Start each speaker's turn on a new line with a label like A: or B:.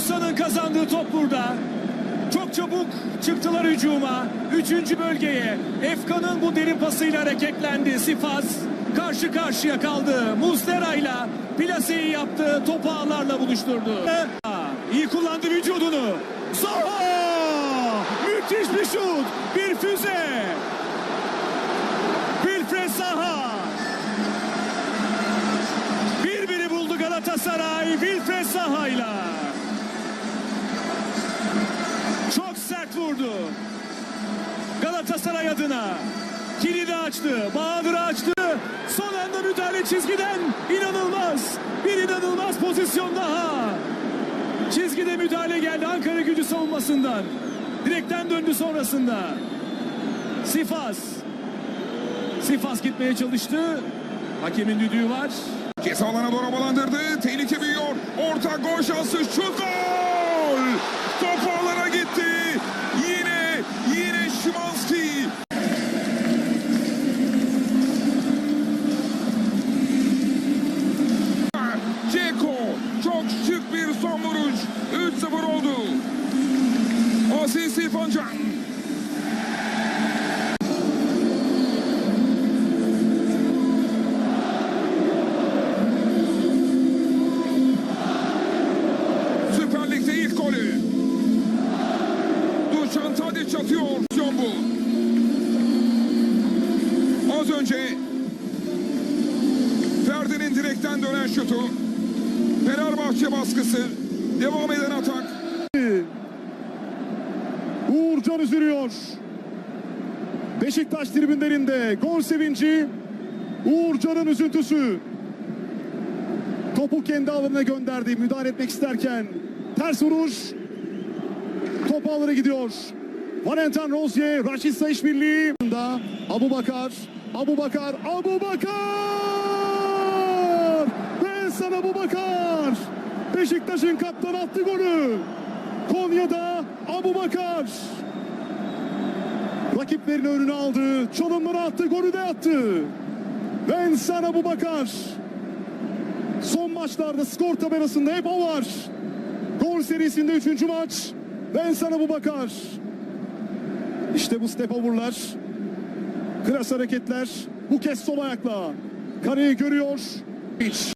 A: Musa'nın kazandığı top burada. Çok çabuk çıktılar hücuma. Üçüncü bölgeye. Efkan'ın bu derin pasıyla hareketlendi. Sifas karşı karşıya kaldı. Muslera ile plaseyi yaptı. Topu ağlarla buluşturdu. İyi kullandı vücudunu. Zaha! Müthiş bir şut. Bir füze. Wilfred Zaha. Birbiri buldu Galatasaray Wilfred Zaha'yla. Vurdu. Galatasaray adına kilidi açtı, Bahadır'ı açtı. Son anda müdahale çizgiden inanılmaz. Bir inanılmaz pozisyon daha. Çizgide müdahale geldi Ankara gücü savunmasından. Direkten döndü sonrasında. Sifas. Sifas gitmeye çalıştı. Hakemin düdüğü var.
B: Ceza alana doğru havalandırdı. Tehlike büyüyor. Orta gol şansı. Şut gol. Top ağlara gitti. Yine yine Şimanski. Ceko çok şık bir son vuruş. 3-0 oldu. Aziz İrfan Can. Süper Lig'de ilk golü. Dušan Tadić atıyor. Bu. Az önce Ferdi'nin direkten dönen şutu. Fenerbahçe baskısı. Devam eden atak.
C: Uğurcan üzülüyor. Beşiktaş tribünlerinde gol sevinci. Uğurcan'ın üzüntüsü. Topu kendi alanına gönderdi. Müdahale etmek isterken ters vuruş. Top ağlara gidiyor. Valentin Rozier, Raşit Sayış Birliği. Abu Bakar, Abu Bakar, Abu Bakar! Ben sana Abu Bakar! Beşiktaş'ın kaptanı attı golü. Konya'da Abu Bakar. Rakiplerini önüne aldı. Çalımları attı. Golü de attı. Ben sana Abu Bakar. Son maçlarda skor tabelasında hep o var. Gol serisinde üçüncü maç. Ben sana bu bakar. İşte bu step over'lar. Klas hareketler. Bu kez sol ayakla. Kareyi görüyor. Hiç.